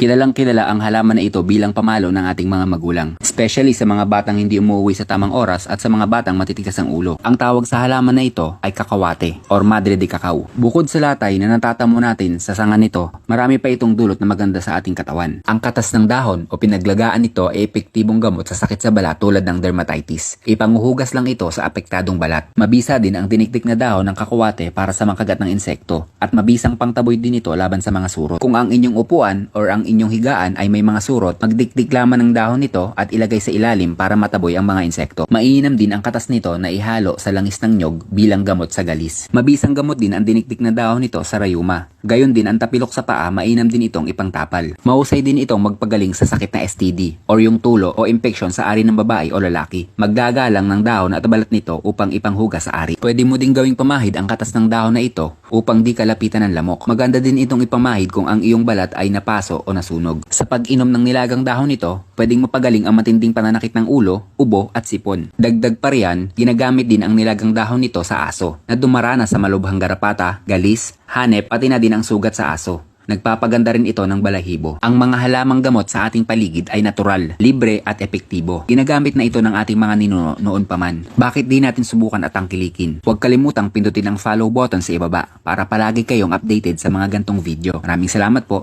Kilalang kilala ang halaman na ito bilang pamalo ng ating mga magulang. Especially sa mga batang hindi umuwi sa tamang oras at sa mga batang matitigas ang ulo. Ang tawag sa halaman na ito ay kakawate or madre de cacao. Bukod sa latay na natatamo natin sa sanga nito, marami pa itong dulot na maganda sa ating katawan. Ang katas ng dahon o pinaglagaan nito ay epektibong gamot sa sakit sa balat tulad ng dermatitis. Ipanguhugas lang ito sa apektadong balat. Mabisa din ang dinikdik na dahon ng kakawate para sa makagat ng insekto at mabisang pangtaboy din ito laban sa mga surot. Kung ang inyong upuan or ang inyong higaan ay may mga surot, magdikdik lamang ng dahon nito at ilagay sa ilalim para mataboy ang mga insekto. Mainam din ang katas nito na ihalo sa langis ng nyog bilang gamot sa galis. Mabisang gamot din ang dinikdik na dahon nito sa rayuma. Gayon din ang tapilok sa paa, mainam din itong ipangtapal. Mahusay din itong magpagaling sa sakit na STD or yung tulo o infection sa ari ng babae o lalaki. Maggagalang ng dahon at balat nito upang ipanghugas sa ari. Pwede mo ding gawing pamahid ang katas ng dahon na ito upang di kalapitan ng lamok. Maganda din itong ipamahid kung ang iyong balat ay napaso o nasunog. Sa pag-inom ng nilagang dahon nito, pwedeng mapagaling ang matinding pananakit ng ulo, ubo at sipon. Dagdag pa riyan, ginagamit din ang nilagang dahon nito sa aso na dumarana sa malubhang garapata, galis, hanep pati na din ang sugat sa aso. Nagpapaganda rin ito ng balahibo. Ang mga halamang gamot sa ating paligid ay natural, libre at epektibo. Ginagamit na ito ng ating mga ninuno noon pa man. Bakit di natin subukan at tangkilikin? Huwag kalimutang pindutin ang follow button sa ibaba para palagi kayong updated sa mga gantong video. Maraming salamat po.